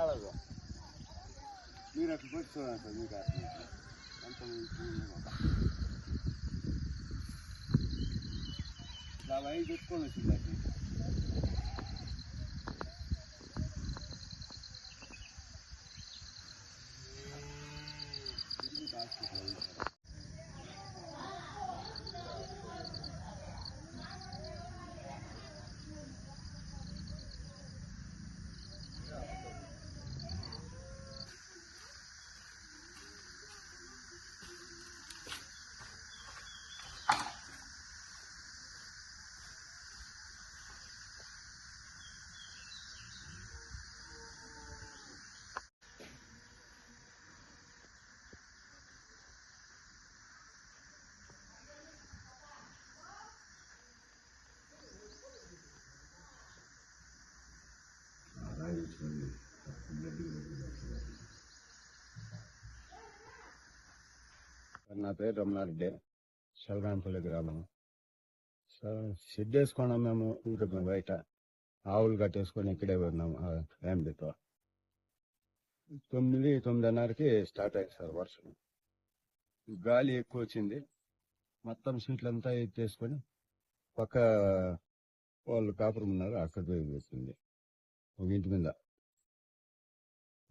ఉండదు మీరు అట్లా పోయి చూడండి సార్ మీకు అర్థం అవుతుంది. అంత మీకు ఇలా వై పెట్టుకొని వచ్చింది అది ఇది మీకు నా పేరు రమణారెడ్డి. శలగానపల్లి గ్రామం. సార్ షెడ్ వేసుకున్నాం మేము ఊరు బయట. ఆవులు కట్టేసుకొని ఇక్కడే ఉన్నాం ఫ్యామిలీతో తొమ్మిది తొమ్మిదిన్నరకి స్టార్ట్ అయింది సార్ వర్షం. గాలి ఎక్కువ వచ్చింది. మొత్తం సీట్లంతా ఎత్తేసుకొని పక్క వాళ్ళు కాపురం ఉన్నారు అక్కడ పోయి వచ్చింది ఒక ఇంటి మీద.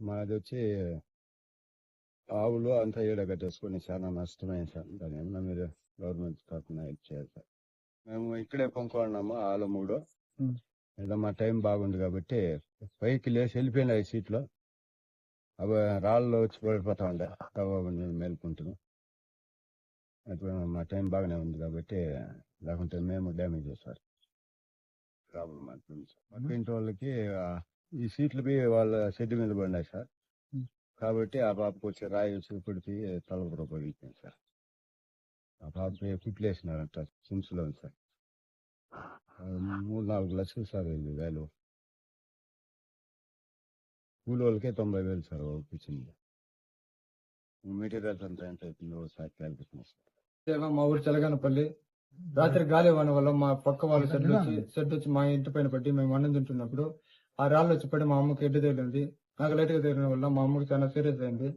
మాది వచ్చి ఆవులు అంతా ఈడ కట్టేసుకొని చాలా నష్టమైంది సార్. దాని ఏమన్నా మీరు గవర్నమెంట్ తరఫున హెల్ప్ చేయాలి సార్. మేము ఇక్కడే కొనుక్కున్నాము ఆలు మూడు. ఉం. ఏదో మా టైం బాగుంది కాబట్టి పైకి లేచి వెళ్ళిపోయినాయి సీట్లో. అవి రాళ్ళలో వచ్చి పడిపోతా ఉండే. నేను మేలుకుంటున్నాం. మా టైం బాగానే ఉంది కాబట్టి లేకుంటే మేము డ్యామేజ్ సార్. ప్రాబ్లం ఇంటి వాళ్ళకి ఈ సీట్లు పోయి వాళ్ళ షెడ్ మీద పడినాయి సార్. కాబట్టి ఆ పాపకు వచ్చి రాయి వచ్చి కొడితే తలపుర సార్. ఆ పాపకి కుట్లు వేసినారంట సిమ్స్లో ఉంది సార్. మూడు నాలుగు లక్షలు సార్ ఇది వేలు. కూలి వాళ్ళకే తొంభై వేలు సార్ ఒప్పించింది. మెటీరియల్స్ అంతా ఎంత అవుతుందో సార్ ఇదేమో మా ఊరు చెలగానపల్లి రాత్రి గాలి వాన వల్ల మా పక్క వాళ్ళ షెడ్ వచ్చి షెడ్ వచ్చి మా ఇంటి పైన పట్టి మేము అన్నం తింటున్నప్పుడు ఆ రాళ్ళు వచ్చి పడి మా అమ్మకి ఎడ్డు తేలింది నాకు లైట్గా తేలిన వల్ల మా అమ్మకి చాలా సీరియస్ అయింది.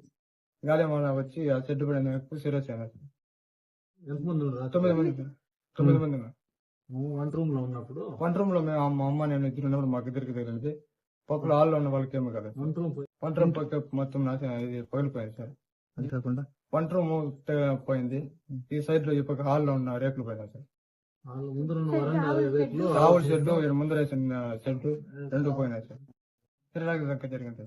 గాలి వాన వచ్చి ఆ షెడ్ పడిన సీరియస్ అయినది ఎంతమంది? తొమ్మిది మంది. తొమ్మిది మంది. వన్ రూమ్లో ఉన్నప్పుడు? వన్ రూమ్లో మేము మా అమ్మ నేను ఇద్దరు ఉన్నప్పుడు మాకు ఇద్దరికి తగిలింది. పక్కన హాల్లో ఉన్న వాళ్ళకి ఏమో కదా వన్ రూమ్ వన్ రూమ్ పక్క మొత్తం నాశనం ఇది పగిలిపోయింది సార్. అంతేకాకుండా వన్ రూమ్ పోయింది. ఈ సైడ్లో ఈ పక్క హాల్లో ఉన్న రేకులు పోయినాయి సార్. రావుల షెడ్ ఈడ ముందర షెడ్ రెండు పోయినాయి సార్. తిరగాకి దక్క జరిగింది.